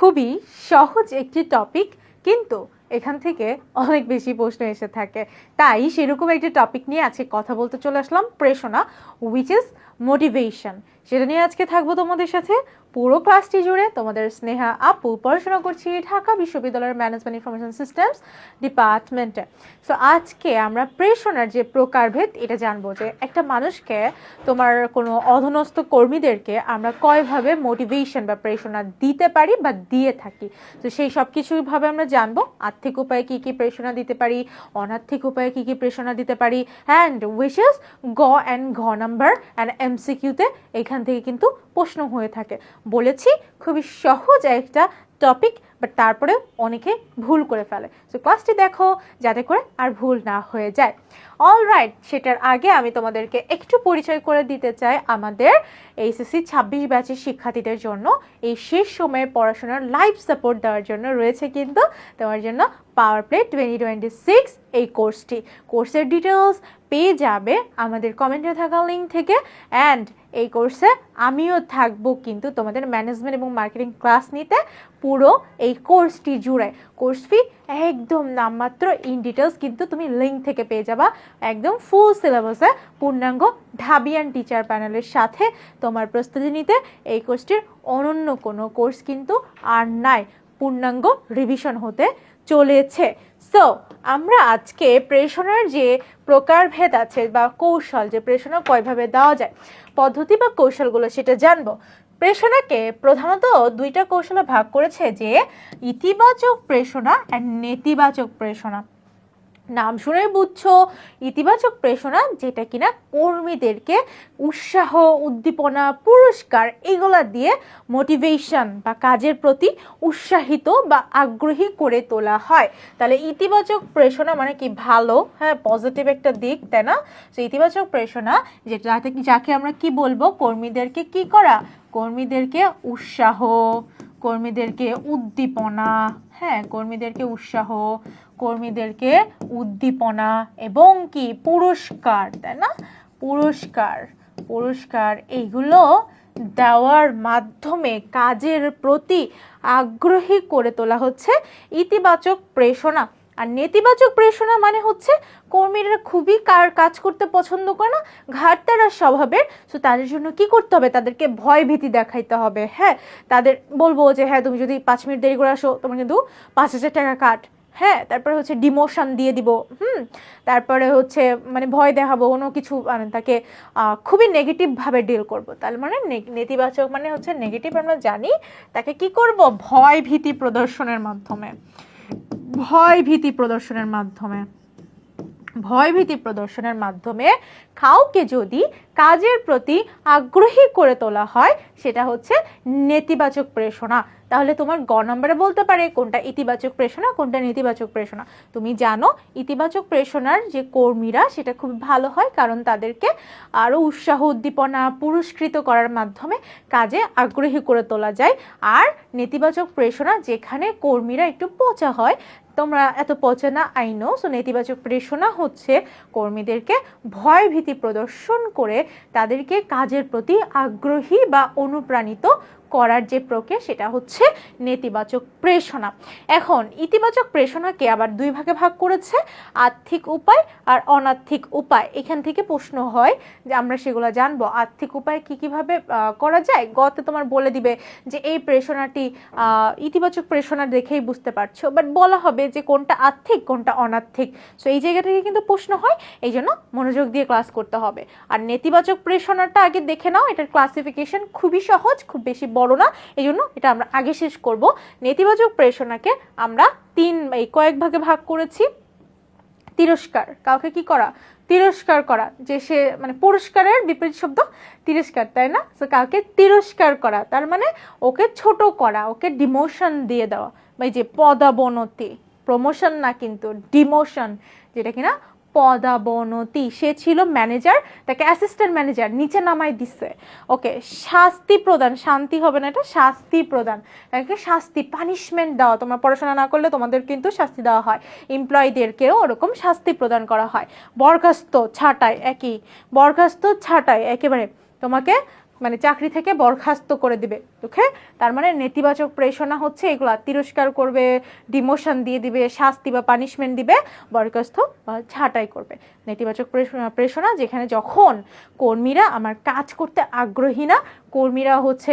খুবই সহজ একটি টপিক কিন্তু এখান থেকে অনেক বেশি প্রশ্ন এসে থাকে। তাই সেরকম একটি টপিক নিয়ে আজকে কথা বলতে চলে আসলাম প্রেশনা উইচ ইজ মোটিভেশন সেটা নিয়ে আজকে থাকব তোমাদের সাথে পুরো ক্লাসটি জুড়ে তোমাদের স্নেহা আপু পড়াশোনা করছি ঢাকা বিশ্ববিদ্যালয়ের ম্যানেজমেন্ট ইনফরমেশন সিস্টেমস ডিপার্টমেন্টে সো আজকে আমরা প্রেষণার যে প্রকারভেদ, এটা জানব যে একটা মানুষকে, তোমার কোনো অধনস্থ কর্মীদেরকে আমরা কয়ভাবে মোটিভেশন বা প্রেষণা দিতে পারি বা দিয়ে থাকি? তো সেই সব কিছুভাবে আমরা জানব। আর্থিক উপায়ে কী কী প্রেষণা দিতে পারি? অনার্থিক উপায়ে কী কী প্রেষণা দিতে পারি? অ্যান্ড উইচেস গ অ্যান্ড ঘ নাম্বার অ্যান্ড এমসিকিউতে এখান থেকে কিন্তু প্রশ্ন হয়ে থাকে। বলেছি, খুবই সহজ একটা টপিক বাট তারপরে অনেকে ভুল করে ফেলে। সো ক্লাসটি দেখো, যাতে করে আর ভুল না হয়ে যায়। অল রাইট সেটার আগে আমি তোমাদেরকে একটু পরিচয় করে দিতে চাই আমাদের এইচএসসি ছাব্বিশ ব্যাচের শিক্ষার্থীদের জন্য। এই শেষ সময়ে পড়াশোনার লাইভ সাপোর্ট দেওয়ার জন্য রয়েছে কিন্তু তোমার জন্য power play twenty twenty six এই কোর্সটি কোর্সের ডিটেলস পেয়ে যাবে আমাদের কমেন্টে থাকা লিঙ্ক থেকে। অ্যান্ড এই কোর্সে আমিও থাকব কিন্তু তোমাদের ম্যানেজমেন্ট এবং মার্কেটিং ক্লাস নিতে পুরো এই কোর্সটি জুড়ে। কোর্স ফি একদম নামমাত্র ইন ডিটেলস কিন্তু তুমি লিঙ্ক থেকে পেয়ে যাবা। একদম ফুল সিলেবাসে পূর্ণাঙ্গ ঢাবিয়ান টিচার প্যানেলের সাথে তোমার প্রস্তুতি নিতে এই কোর্সটির অনন্য কোনো কোর্স কিন্তু আর নাই। পূর্ণাঙ্গ রিভিশন হতে চলেছে। সো আমরা আজকে প্রেষণার যে প্রকারভেদ আছে বা কৌশল, যে প্রেষণা কয়ভাবে দেওয়া যায়, পদ্ধতি বা কৌশলগুলো সেটা জানব। প্রেষণাকে প্রধানত দুইটা কৌশলে ভাগ করেছে যে, ইতিবাচক প্রেষণা অ্যান্ড নেতিবাচক প্রেষণা। নাম শুনে বুঝছ, ইতিবাচক প্রেষণা যেটা কিনা কর্মীদেরকে উৎসাহ, উদ্দীপনা, পুরস্কার এগুলা দিয়ে মোটিভেশন বা কাজের প্রতি উৎসাহিত বা আগ্রহী করে তোলা হয়। তাহলে ইতিবাচক প্রেষণা মানে কি? ভালো হ্যাঁ পজিটিভ একটা দিক, তাই না? তো ইতিবাচক প্রেষণা যেটা যাকে আমরা কি বলব? কর্মীদেরকে কি করা? কর্মীদেরকে উৎসাহ, কর্মীদেরকে উদ্দীপনা হ্যাঁ কর্মীদেরকে উৎসাহ কর্মীদেরকে উদ্দীপনা এবং কি? পুরস্কার, তাই না? পুরস্কার পুরস্কার, এইগুলো দেওয়ার মাধ্যমে কাজের প্রতি আগ্রহী করে তোলা হচ্ছে ইতিবাচক প্রেষণা। আর নেতিবাচক প্রেষণা মানে হচ্ছে কর্মীরা খুবই কার কাজ করতে পছন্দ করে না, ঘাটতারা স্বভাবের। সো তাদের জন্য কি করতে হবে? তাদেরকে ভয় ভীতি দেখাইতে হবে হ্যাঁ? তাদের বলব যে হ্যাঁ তুমি যদি পাঁচ মিনিট দেরি করে আসো, তোমার কিন্তু পাঁচ হাজার টাকা কাট। হ্যাঁ তারপরে হচ্ছে ডিমোশন দিয়ে দিব, হুম, তারপরে হচ্ছে মানে ভয় দেখাবো, কোনো কিছু মানে তাকে খুবই নেগেটিভভাবে ডিল করব। তাহলে মানে নেতিবাচক মানে হচ্ছে নেগেটিভ আমরা জানি তাকে কি করব? ভয় ভীতি প্রদর্শনের মাধ্যমে। ভয় ভীতি প্রদর্শনের মাধ্যমে। ভয় ভীতি প্রদর্শনের মাধ্যমে কাউকে যদি কাজের প্রতি আগ্রহী করে তোলা হয়, সেটা হচ্ছে নেতিবাচক প্রেষণা। তাহলে তোমার গ নম্বরে বলতে পারে কোনটা ইতিবাচক প্রেষণা, কোনটা নেতিবাচক প্রেষণা। তুমি জানো, ইতিবাচক প্রেষণার যে কর্মীরা, সেটা খুব ভালো হয় কারণ তাদেরকে আরও উৎসাহ উদ্দীপনা পুরস্কৃত করার মাধ্যমে কাজে আগ্রহী করে তোলা যায়। আর নেতিবাচক প্রেষণা, যেখানে কর্মীরা একটু পচা হয় তোমরা এত পচে না আইনো সো নেতিবাচক প্রেষণা হচ্ছে কর্মীদেরকে ভয় ভীতি প্রদর্শন করে তাদেরকে কাজের প্রতি আগ্রহী বা অনুপ্রাণিত করার যে প্রক্রিয়া, সেটা হচ্ছে নেতিবাচক প্রেষণা। এখন, ইতিবাচক প্রেষণাকে আবার দুই ভাগে ভাগ করেছে, আর্থিক উপায় আর অনার্থিক উপায়। এখান থেকে প্রশ্ন হয় যে, আমরা সেগুলো জানব। আর্থিক উপায় কি কীভাবে করা যায়? গতে তোমার বলে দিবে যে, এই প্রেষণাটি ইতিবাচক প্রেষণা দেখেই বুঝতে পারছ। বাট বলা হবে যে, কোনটা আর্থিক, কোনটা অনার্থিক। সো, এই জায়গা থেকে কিন্তু প্রশ্ন হয়, এই জন্য মনোযোগ দিয়ে ক্লাস করতে হবে। আর নেতিবাচক প্রেষণাটা আগে দেখে নাও, এটার ক্লাসিফিকেশন খুবই সহজ, খুব বেশি বড় না এই জন্য এটা আমরা আগে শেষ করব। নেতিবাচক প্রেষণাকে আমরা তিন, এই কয়েক ভাগে ভাগ করেছি। তিরস্কার, কাউকে কি করা? তিরস্কার করা, যে সে মানে পুরস্কারের বিপরীত শব্দ তিরস্কার, তাই না? তো কাউকে তিরস্কার করা, তার মানে ওকে ছোট করা, ওকে ডিমোশন দিয়ে দেওয়া। বা যে পদাবনতি প্রমোশন না কিন্তু ডিমোশন যেটা কিনা পদাবনতি সে ছিল ম্যানেজার তাকে অ্যাসিস্ট্যান্ট ম্যানেজার নিচে নামাই দিচ্ছে ওকে শাস্তি প্রদান, শান্তি হবে না এটা, শাস্তি প্রদান। তাকে শাস্তি পানিশমেন্ট দেওয়া। তোমরা পড়াশোনা না করলে তোমাদের কিন্তু শাস্তি দেওয়া হয়। এমপ্লয়ীদেরকেও ওরকম শাস্তি প্রদান করা হয়। বরখাস্ত ছাটাই, একই। বরখাস্ত ছাটাই, একেবারে তোমাকে মানে চাকরি থেকে বরখাস্ত করে দিবে। ওকে? তার মানে নেতিবাচক প্রেষণা হচ্ছে এগুলো তিরস্কার করবে ডিমোশন দিয়ে দিবে, শাস্তি বা পানিশমেন্ট দিবে, বরখাস্ত বা ছাঁটাই করবে। নেতিবাচক প্রেষ- প্রেষণা যেখানে যখন কর্মীরা আমার কাজ করতে আগ্রহী না কর্মীরা হচ্ছে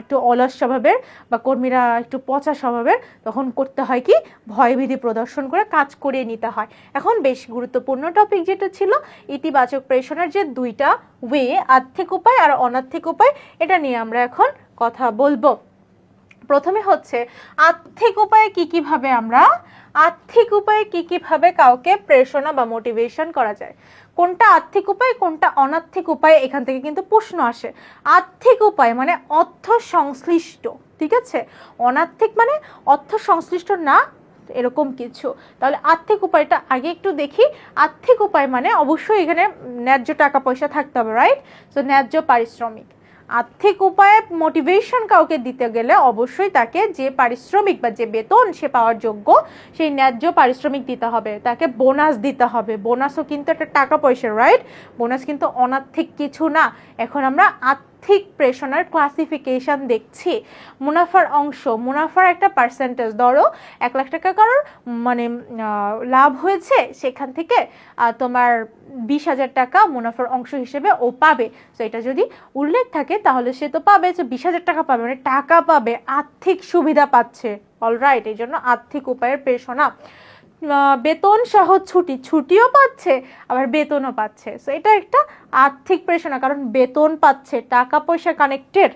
একটু অলস স্বভাবের বা কর্মীরা একটু পচা স্বভাবের, তখন করতে হয় কি? ভয়ভীতি প্রদর্শন করে কাজ করিয়ে নিতে হয়। এখন বেশ গুরুত্বপূর্ণ টপিক যেটা ছিল, ইতিবাচক প্রেষণের যে দুইটা ওয়ে আর্থিক উপায় আর অনার্থিক উপায়, এটা নিয়ে আমরা এখন কথা বলব। প্রথমে হচ্ছে, আর্থিক উপায়ে কি কীভাবে আমরা, আর্থিক উপায়ে কি কীভাবে কাউকে প্রেরণা বা মোটিভেশন করা যায়? কোনটা আর্থিক উপায়, কোনটা অনার্থিক উপায়, এখান থেকে কিন্তু প্রশ্ন আসে। আর্থিক উপায় মানে অর্থ সংশ্লিষ্ট ঠিক আছে? অনার্থিক মানে অর্থ সংশ্লিষ্ট না, এরকম কিছু। তাহলে আর্থিক উপায়টা আগে একটু দেখি। আর্থিক উপায় মানে অবশ্যই এখানে ন্যায্য টাকা পয়সা থাকতে হবে রাইট তো ন্যায্য পারিশ্রমিক। আর্থিক উপায়ে মোটিভেশন কাউকে দিতে গেলে অবশ্যই তাকে যে পারিশ্রমিক বা যে বেতন সে পাওয়ার যোগ্য, সেই ন্যায্য পারিশ্রমিক দিতে হবে। তাকে বোনাস দিতে হবে। বোনাসও কিন্তু একটা টাকা পয়সা রাইট বোনাস কিন্তু অনার্থিক কিছু না। এখন আমরা আর্থিক প্রেষণার ক্লাসিফিকেশন দেখছি। মুনাফার অংশ মুনাফার একটা পার্সেন্টেজ ধরো এক লাখ টাকা কারোর মানে লাভ হয়েছে সেখান থেকে তোমার বিশ হাজার টাকা মুনাফার অংশ হিসেবে ও পাবে। তো এটা যদি উল্লেখ থাকে তাহলে সে তো পাবে যে বিশ হাজার টাকা পাবে মানে টাকা পাবে আর্থিক সুবিধা পাচ্ছে। অলরাইট এই জন্য আর্থিক উপায়ের আহ, বেতন সহ ছুটি, ছুটিও পাচ্ছে, আবার বেতনও পাচ্ছে। সো এটা একটা আর্থিক প্রেষণা কারণ বেতন পাচ্ছে, টাকা পয়সা কানেক্টেড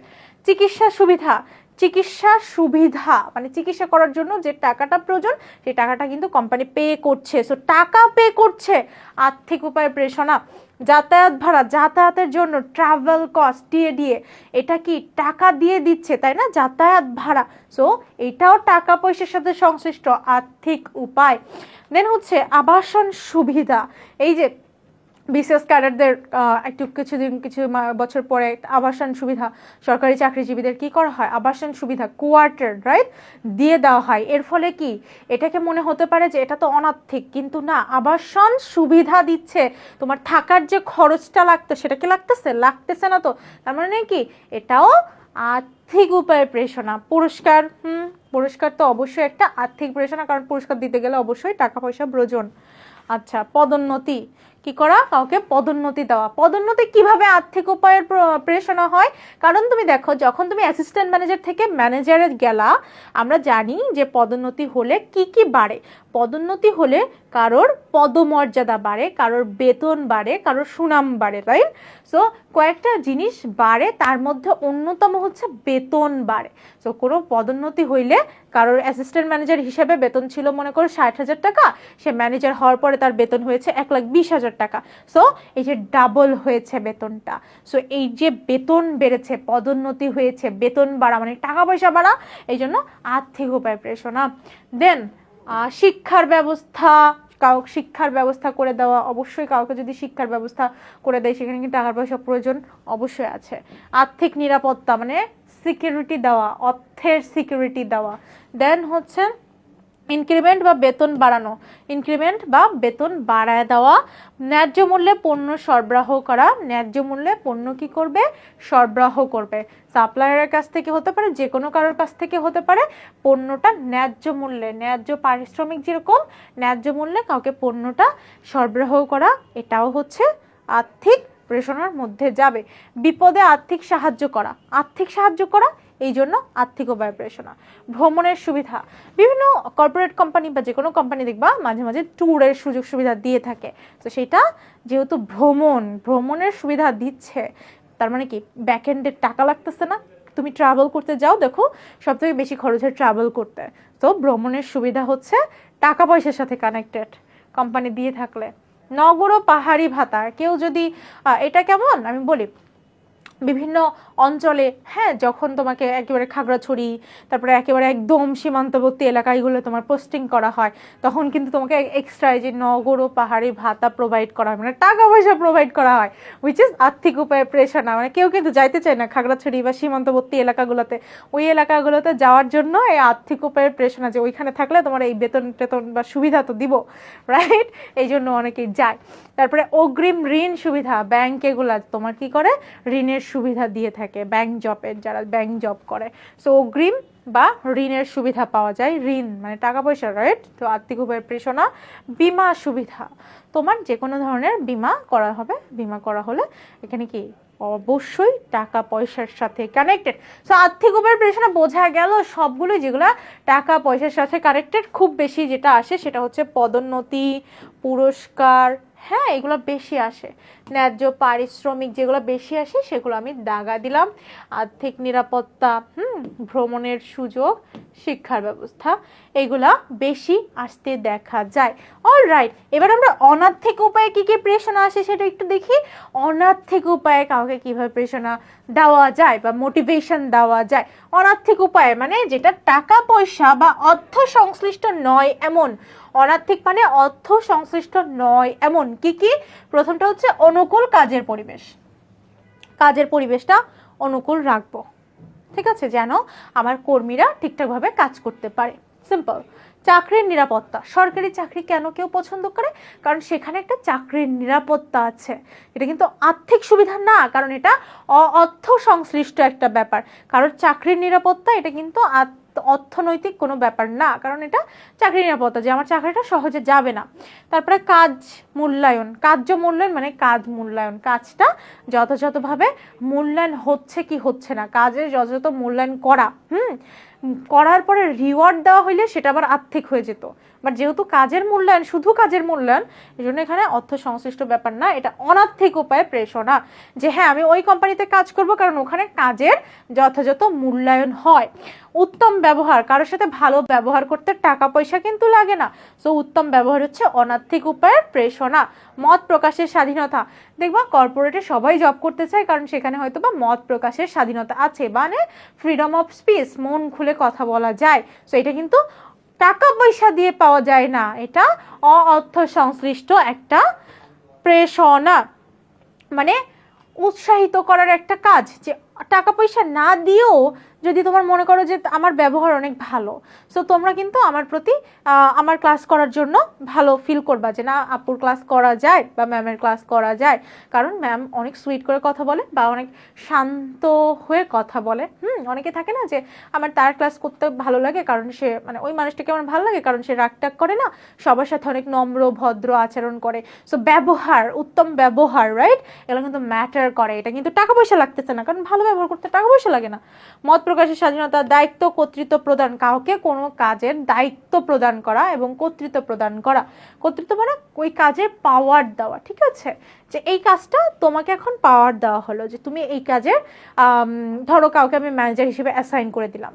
চিকিৎসা সুবিধা। চিকিৎসা সুবিধা মানে চিকিৎসা করার জন্য যে টাকাটা প্রয়োজন, সেই টাকাটা কিন্তু কোম্পানি পে করছে। সো টাকা পে করছে, আর্থিক উপায়ে প্রেষণা যাতায়াত ভাড়া, যাতায়াতের জন্য ট্রাভেল কস্ট দিয়ে এটা কি টাকা দিয়ে দিচ্ছে, তাই না? যাতায়াত ভাড়া। সো এটাও টাকা পয়সার সাথে সংশ্লিষ্ট আর্থিক উপায়। দেন হচ্ছে আবাসন সুবিধা। এই যে বিসিএস ক্যাডারদের একটু কিছুদিন, কিছু বছর পরে আবাসন সুবিধা, সরকারি চাকরিজীবীদের কি করা হয়? আবাসন সুবিধা, কোয়ার্টার রাইট দিয়ে দেওয়া হয়। এর ফলে কি? এটাকে মনে হতে পারে যে এটা তো অনার্থিক কিন্তু না, আবাসন সুবিধা দিচ্ছে। তোমার থাকার যে খরচটা লাগতো, সেটা কি লাগতেছে? লাগতেছে না তো। তার মানে কি? এটাও আর্থিক উপায়ে প্রেষণা পুরস্কার, হুম, পুরস্কার তো অবশ্যই একটা আর্থিক প্রেষণা, কারণ পুরস্কার দিতে গেলে অবশ্যই টাকা পয়সা প্রয়োজন। আচ্ছা পদোন্নতি কি করা? কাউকে পদোন্নতি দেওয়া। পদোন্নতি কীভাবে আর্থিক উপায়ের প্র- প্রেষণা হয়? কারণ তুমি দেখো, যখন তুমি অ্যাসিস্ট্যান্ট ম্যানেজার থেকে ম্যানেজারে গেলা, আমরা জানি যে পদোন্নতি হলে কি কি বাড়ে। পদোন্নতি হলে কারোর পদমর্যাদা বাড়ে, কারোর বেতন বাড়ে, কারোর সুনাম বাড়ে রাইট সো কয়েকটা জিনিস বাড়ে, তার মধ্যে অন্যতম হচ্ছে বেতন বাড়ে। সো কোনো পদোন্নতি হইলে কারোর অ্যাসিস্ট্যান্ট ম্যানেজার হিসেবে বেতন ছিল মনে করো ষাট হাজার টাকা, সে ম্যানেজার হওয়ার পরে তার বেতন হয়েছে এক লাখ বিশ হাজার টাকা। সো এই যে ডাবল হয়েছে বেতনটা। সো এই যে বেতন বেড়েছে, পদোন্নতি হয়েছে, বেতন বাড়া মানে টাকা পয়সা বাড়া, এই জন্য আর্থিক উপায় প্রেষণা দেন শিক্ষার ব্যবস্থা কাউ শিক্ষার ব্যবস্থা করে দেওয়া, অবশ্যই কাউকে যদি শিক্ষার ব্যবস্থা করে দেয়, সেখানে কিন্তু টাকা পয়সা প্রয়োজন অবশ্যই আছে। আর্থিক নিরাপত্তা মানে সিকিউরিটি দেওয়া, অর্থের সিকিউরিটি দেওয়া। দেন হচ্ছে ইনক্রিমেন্ট বা বেতন বাড়ানো। ইনক্রিমেন্ট বা বেতন বাড়ায় দেওয়া। ন্যায্য মূল্যে পণ্য সরবরাহ করা। ন্যায্য মূল্যে পণ্য কি করবে? সরবরাহ করবে। সাপ্লায়ারের কাছ থেকে হতে পারে যে কোনো কারোর কাছ থেকে হতে পারে। পণ্যটা ন্যায্য মূল্যে, ন্যায্য পারিশ্রমিক যেরকম, ন্যায্য মূল্যে কাউকে পণ্যটা সরবরাহ করা, এটাও হচ্ছে আর্থিক প্রেষণার মধ্যে যাবে। বিপদে আর্থিক সাহায্য করা। আর্থিক সাহায্য করা এই জন্য আর্থিক প্রেষণা ভ্রমণের সুবিধা, বিভিন্ন কর্পোরেট কোম্পানি বা যে কোনো কোম্পানি দেখবা মাঝে মাঝে ট্যুরের সুযোগ সুবিধা দিয়ে থাকে। তো সেটা যেহেতু ভ্রমণ, ভ্রমণের সুবিধা দিচ্ছে, তার মানে কি ব্যাকএন্ডের টাকা লাগতেছে না, তুমি ট্রাভেল করতে যাও, দেখো সব থেকে বেশি খরচ হয় ট্রাভেল করতে। তো ভ্রমণের সুবিধা হচ্ছে টাকা পয়সার সাথে কানেক্টেড কোম্পানি দিয়ে থাকলে। নগর ও পাহাড়ি ভাতা, কেউ যদি এটা কেমন? আমি বলি বিভিন্ন অঞ্চলে হ্যাঁ যখন তোমাকে একেবারে খাগড়াছড়ি, তারপরে একেবারে একদম সীমান্তবর্তী এলাকাগুলো তোমার পোস্টিং করা হয়, তখন কিন্তু তোমাকে এক্সট্রা যে নগর ও পাহাড়ি ভাতা প্রোভাইড করা হয় মানে টাকা পয়সা প্রোভাইড করা হয় উইচ ইজ আর্থিক উপায়ে প্রেশার না মানে কেউ কিন্তু যাইতে চায় না খাগড়াছড়ি বা সীমান্তবর্তী এলাকাগুলোতে। ওই এলাকাগুলোতে যাওয়ার জন্য এই আর্থিক উপায়ের প্রেশার যে ওইখানে থাকলে তোমার এই বেতন টেতন বা সুবিধা তো দিব রাইট এই জন্য অনেকেই যায়। তারপরে অগ্রিম ঋণ সুবিধা ব্যাংক এগুলা তোমার কি করে? ঋণের সুবিধা দিয়ে থাকে ব্যাংক জবের যারা ব্যাংক জব করে। সো অগ্রিম বা ঋণের সুবিধা পাওয়া যায়। ঋণ মানে টাকা পয়সা রাইট তো আর্থিক উপায়ের প্রেষণা বিমা সুবিধা। তোমার যে কোনো ধরনের বিমা করা হবে। বিমা করা হলে এখানে কি? অবশ্যই টাকা পয়সার সাথে কানেক্টেড সো আর্থিক উপায়ের প্রেষণা বোঝা গেল সবগুলোই যেগুলো টাকা পয়সার সাথে কানেক্টেড খুব বেশি যেটা আসে সেটা হচ্ছে পদোন্নতি, পুরস্কার হ্যাঁ এগুলো বেশি আসে। ন্যায্য পারিশ্রমিক যেগুলো বেশি আসে, সেগুলো আমি দাগা দিলাম। আর্থিক নিরাপত্তা, হুম, ভ্রমণের সুযোগ, শিক্ষার ব্যবস্থা, এগুলা বেশি আসতে দেখা যায়। অল রাইট এবার আমরা অনার্থিক উপায়ে কি কি প্রেষণা আসে সেটা একটু দেখি। অনার্থিক উপায়ে কাউকে কীভাবে প্রেষণা দেওয়া যায় বা মোটিভেশন দেওয়া যায়? অনার্থিক উপায়ে মানে যেটা টাকা, পয়সা বা অর্থ সংশ্লিষ্ট নয় এমন। অনার্থিক মানে অর্থ সংশ্লিষ্ট নয় এমন। কি কি? প্রথমটা হচ্ছে অনুকূল কাজের পরিবেশ। কাজের পরিবেশটা অনুকূল রাখব। ঠিক আছে? যেন আমার কর্মীরা ঠিকঠাকভাবে কাজ করতে পারে। সিম্পল চাকরির নিরাপত্তা। সরকারি চাকরি কেন কেউ পছন্দ করে? কারণ সেখানে একটা চাকরির নিরাপত্তা আছে। এটা কিন্তু আর্থিক সুবিধা না, কারণ এটা অর্থ সংশ্লিষ্ট একটা ব্যাপার। কারণ চাকরির নিরাপত্তা, এটা কিন্তু অর্থনৈতিক কোনো ব্যাপার না, কারণ এটা চাকরি নিরাপত্তা, যে আমার চাকরিটা সহজে যাবে না। তারপরে কাজ মূল্যায়ন, কার্য মূল্যায়ন মানে কাজ মূল্যায়ন। কাজটা যথাযথভাবে মূল্যায়ন হচ্ছে কি হচ্ছে না, কাজের যথাযথ মূল্যায়ন করা, হুম? করার পরে রিওয়ার্ড দেওয়া হইলে সেটা আবার আর্থিক হয়ে যেত। বাট যেহেতু কাজের মূল্যায়ন, শুধু কাজের মূল্যায়ন এই জন্য এখানে অর্থ সংশ্লিষ্ট ব্যাপার না, এটা অনার্থিক উপায়ে প্রেষণা যে হ্যাঁ আমি ওই কোম্পানিতে কাজ করব কারণ ওখানে কাজের যথাযথ মূল্যায়ন হয়। উত্তম ব্যবহার, কারোর সাথে ভালো ব্যবহার করতে টাকা পয়সা কিন্তু লাগে না। সো উত্তম ব্যবহার হচ্ছে অনার্থিক উপায়ের প্রেষণা, মত প্রকাশের স্বাধীনতা। দেখবা কর্পোরেটে সবাই জব করতে চায়, কারণ সেখানে হয়তো বা মত প্রকাশের স্বাধীনতা আছে। মানে ফ্রিডম অফ স্পিচ মন খুলে কথা বলা যায়। সো এটা কিন্তু টাকা পয়সা দিয়ে পাওয়া যায় না। এটা অ অর্থ সংশ্লিষ্ট একটা প্রেষণা। মানে উৎসাহিত করার একটা কাজ যে, টাকা পয়সা না দিয়েও যদি তোমার মনে করো যে আমার ব্যবহার অনেক ভালো সো তোমরা কিন্তু আমার প্রতি আমার ক্লাস করার জন্য ভালো ফিল করবা যে না, আপুর ক্লাস করা যায় বা ম্যামের ক্লাস করা যায়। কারণ ম্যাম অনেক সুইট করে কথা বলে বা অনেক শান্ত হয়ে কথা বলে। হুম, অনেকে থাকে না যে আমার তার ক্লাস করতে ভালো লাগে কারণ সে মানে ওই মানুষটাকে আমার ভালো লাগে কারণ সে রাগ টাগ করে না, সবার সাথে অনেক নম্র, ভদ্র আচরণ করে। সো ব্যবহার, উত্তম ব্যবহার রাইট এগুলো কিন্তু ম্যাটার করে। এটা কিন্তু টাকা পয়সা লাগতেছে না, কারণ ভালো ব্যবহার করতে টাকা পয়সা লাগে না। মত প্রকাশের স্বাধীনতা দায়িত্ব, কর্তৃত্ব প্রদান কাউকে, কোনো কাজের দায়িত্ব প্রদান করা এবং কর্তৃত্ব প্রদান করা। কর্তৃত্ব মানে ওই কাজের পাওয়ার দেওয়া, ঠিক আছে? যে এই কাজটা তোমাকে এখন পাওয়ার দেওয়া হলো, যে তুমি এই কাজের ধরো কাউকে আমি ম্যানেজার হিসেবে অ্যাসাইন করে দিলাম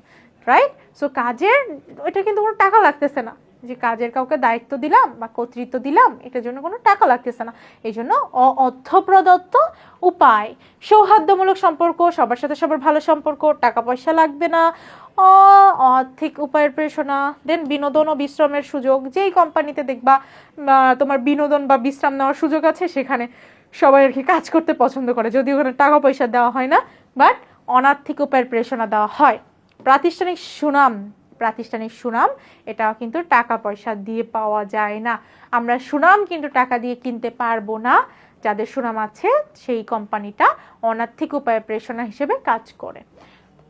রাইট সো কাজের, ওইটা কিন্তু কোনো টাকা লাগতেছে না। যে কাজের কাউকে দায়িত্ব দিলাম বা কর্তৃত্ব দিলাম, এটার জন্য কোনো টাকা লাগতেছে না। এই জন্য অ- অর্থ প্রদত্ত উপায়, সৌহার্দ্যমূলক সম্পর্ক, সবার সাথে সবার ভালো সম্পর্ক, টাকা পয়সা লাগবে না, অ- আর্থিক উপায়ের প্রেষণা দেন বিনোদন ও বিশ্রামের সুযোগ, যেই কোম্পানিতে দেখবা তোমার বিনোদন বা বিশ্রাম নেওয়ার সুযোগ আছে, সেখানে সবাই আর কি কাজ করতে পছন্দ করে। যদি ওখানে টাকা পয়সা দেওয়া হয় না বাট অনার্থিক উপায়ের প্রেষণা দেওয়া হয়। প্রাতিষ্ঠানিক সুনাম প্রাতিষ্ঠানিক সুনাম এটা কিন্তু টাকা পয়সা দিয়ে পাওয়া যায় না। আমরা সুনাম কিন্তু টাকা দিয়ে কিনতে পারব না। যাদের সুনাম আছে, সেই কোম্পানিটা অনার্থিক উপায়ে প্রেষণা হিসেবে কাজ করে।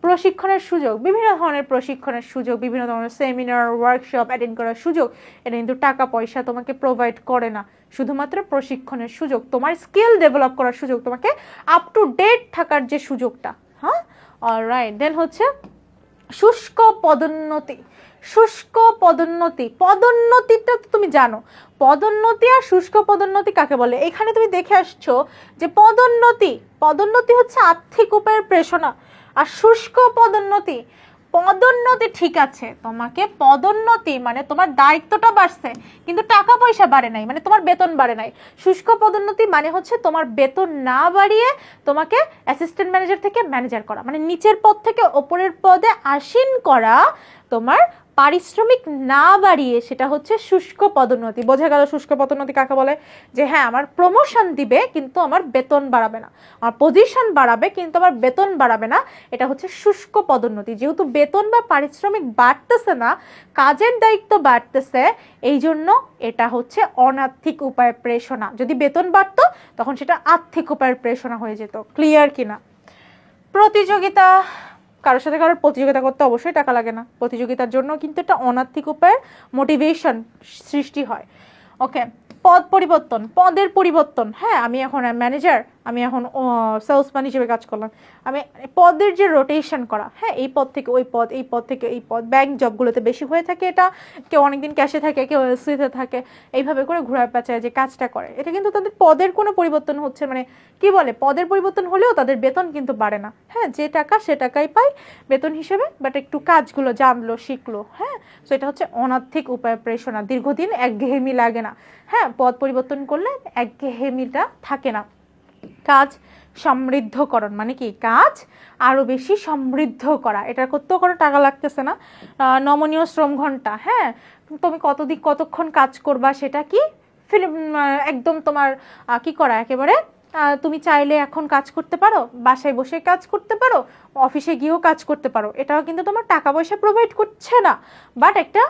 প্রশিক্ষণের সুযোগ, বিভিন্ন ধরনের প্রশিক্ষণের সুযোগ, বিভিন্ন ধরনের সেমিনার ওয়ার্কশপ অ্যাটেন্ড করার সুযোগ, এটা কিন্তু টাকা পয়সা তোমাকে প্রোভাইড করে না। শুধুমাত্র প্রশিক্ষণের সুযোগ, তোমার স্কিল ডেভেলপ করার সুযোগ, তোমাকে আপ টু ডেট থাকার যে সুযোগটা হ্যাঁ? অলরাইট দেন হচ্ছে শুষ্ক পদোন্নতি শুষ্ক পদোন্নতি, পদোন্নতিটা তো তুমি জানো। পদোন্নতি আর শুষ্ক পদোন্নতি কাকে বলে? এখানে তুমি দেখে আসছো যে পদোন্নতি পদোন্নতি হচ্ছে আর্থিক উপায়ের প্রেষণা, আর শুষ্ক পদোন্নতি পদোন্নতি ঠিক আছে, তোমাকে পদোন্নতি মানে তোমার দায়িত্বটা বাড়ছে, কিন্তু টাকা পয়সা বাড়ে নাই মানে তোমার বেতন বাড়ে নাই। শুষ্ক পদোন্নতি মানে হচ্ছে তোমার বেতন না বাড়িয়ে তোমাকে অ্যাসিস্ট্যান্ট ম্যানেজার থেকে ম্যানেজার করা মানে নিচের পদ থেকে ওপরের পদে আসীন করা তোমার পারিশ্রমিক না বাড়িয়ে সেটা হচ্ছে শুষ্ক পদোন্নতি। বোঝা গেল শুষ্ক পদোন্নতি কাকে বলে? যে হ্যাঁ আমার প্রমোশন দিবে কিন্তু আমার বেতন বাড়াবে না। আমার পজিশন বাড়াবে কিন্তু আমার বেতন বাড়াবে না। এটা হচ্ছে শুষ্ক পদোন্নতি। যেহেতু বেতন বা পারিশ্রমিক বাড়তেছে না, কাজের দায়িত্ব বাড়তেছে এই জন্য এটা হচ্ছে অনার্থিক উপায়ের প্রেষণা। যদি বেতন বাড়তো, তখন সেটা আর্থিক উপায়ের প্রেষণা হয়ে যেত। ক্লিয়ার কিনা? প্রতিযোগিতা কারোর সাথে কারোর প্রতিযোগিতা করতে অবশ্যই টাকা লাগে না। প্রতিযোগিতার জন্য কিন্তু একটা অনার্থিক উপায়ে মোটিভেশন সৃষ্টি হয়। ওকে পদ পরিবর্তন, পদের পরিবর্তন। হ্যাঁ আমি এখন ম্যানেজার আমি এখন সেলসম্যান হিসেবে কাজ করলাম। আমি পদের যে রোটেশন করা হ্যাঁ এই পদ থেকে ওই পদ, এই পদ থেকে এই পদ ব্যাংক জবগুলোতে বেশি হয়ে থাকে এটা, কেউ অনেকদিন ক্যাশে থাকে, কেউ এলসিতে থাকে, এইভাবে করে ঘোরায় পেঁচায় যে কাজটা করে। এটা কিন্তু তাদের পদের কোনো পরিবর্তন হচ্ছে মানে কি বলে, পদের পরিবর্তন হলেও তাদের বেতন কিন্তু বাড়ে না। হ্যাঁ যে টাকা সে টাকাই পায় বেতন হিসেবে বাট একটু কাজগুলো জানলো, শিখলো হ্যাঁ তো এটা হচ্ছে অনার্থিক উপায় প্রেষণা দীর্ঘদিন একঘেয়েমি লাগে না। হ্যাঁ পদ পরিবর্তন করলে একঘেয়েমিটা থাকে না। কাজ সমৃদ্ধকরণ মানে কি? কাজ আরও বেশি সমৃদ্ধ করা। এটা করতেও কোনো টাকা লাগতেছে না? নমনীয় শ্রম ঘণ্টা হ্যাঁ? তুমি কতদিন কতক্ষণ কাজ করবা সেটা কি? ফিল্ম একদম তোমার কি করা? একেবারে তুমি চাইলে এখন কাজ করতে পারো, বাসায় বসে কাজ করতে পারো, অফিসে গিয়েও কাজ করতে পারো। এটাও কিন্তু তোমার টাকা পয়সা প্রোভাইড করছে না। বাট একটা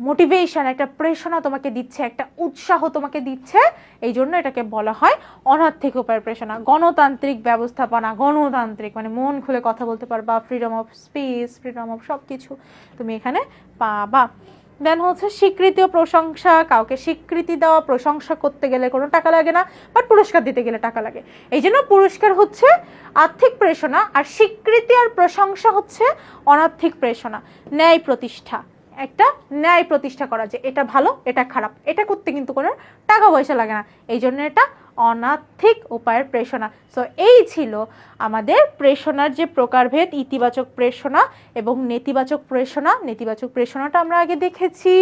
মোটিভেশন একটা প্রেরণা তোমাকে দিচ্ছে, একটা উৎসাহ তোমাকে দিচ্ছে, এই জন্য এটাকে বলা হয় অনার্থিক উপায় প্রেরণা গণতান্ত্রিক ব্যবস্থাপনা, গণতান্ত্রিক মানে মন খুলে কথা বলতে পারবা freedom of speech freedom of সব কিছু তুমি এখানে পাবা। দেন হচ্ছে স্বীকৃতি ও প্রশংসা, কাউকে স্বীকৃতি দেওয়া, প্রশংসা করতে গেলে কোনো টাকা লাগে না বাট পুরস্কার দিতে গেলে টাকা লাগে। এই জন্য পুরস্কার হচ্ছে আর্থিক প্রেষণা আর স্বীকৃতি আর প্রশংসা হচ্ছে অনার্থিক প্রেষণা ন্যায় প্রতিষ্ঠা। একটা ন্যায় প্রতিষ্ঠা করা যে এটা ভালো, এটা খারাপ। এটা করতে কিন্তু কোনো টাকা পয়সা লাগে না। এই জন্য এটা অনার্থিক উপায়ের প্রেষণা। সো এই ছিল আমাদের প্রেষণার যে প্রকারভেদ, ইতিবাচক প্রেষণা এবং নেতিবাচক প্রেষণা। নেতিবাচক প্রেষণাটা আমরা আগে দেখেছি।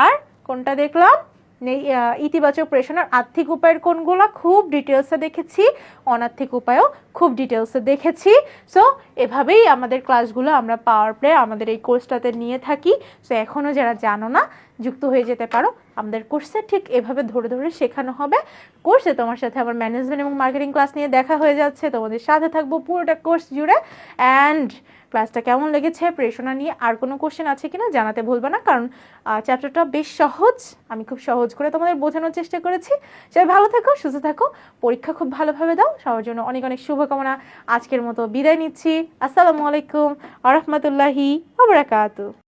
আর কোনটা দেখলাম? ইতিবাচক প্রেষণার আর্থিক উপায়ের কোনগুলো খুব ডিটেলসে দেখেছি অনার্থিক উপায়ও খুব ডিটেলসে দেখেছি। সো এভাবেই আমাদের ক্লাসগুলো আমরা পাওয়ার প্লে আমাদের এই কোর্সটাতে নিয়ে থাকি। সো এখনও যারা জানো না, যুক্ত হয়ে যেতে পারো। আমাদের কোর্সে ঠিক এভাবে ধরে ধরে শেখানো হবে। কোর্সে তোমার সাথে আমার ম্যানেজমেন্ট এবং মার্কেটিং ক্লাস নিয়ে দেখা হয়ে যাচ্ছে। তোমাদের সাথে থাকব পুরোটা কোর্স জুড়ে। অ্যান্ড ক্লাসটা কেমন লেগেছে প্রেশনা নিয়ে আর কোনো কোশ্চেন আছে কিনা জানাতে ভুলবে না, কারণ চ্যাপ্টারটা বেশ সহজ। আমি খুব সহজ করে তোমাদের বোঝানোর চেষ্টা করেছি। সবাই ভালো থাকো, সুস্থ থাকো। পরীক্ষা খুব ভালোভাবে দাও। সবার জন্য অনেক অনেক শুভকামনা। আজকের মতো বিদায় নিচ্ছি। আসসালামু আলাইকুম। আরহামতুল্লাহি রহমতুল্লাহি। আবরাকাতু।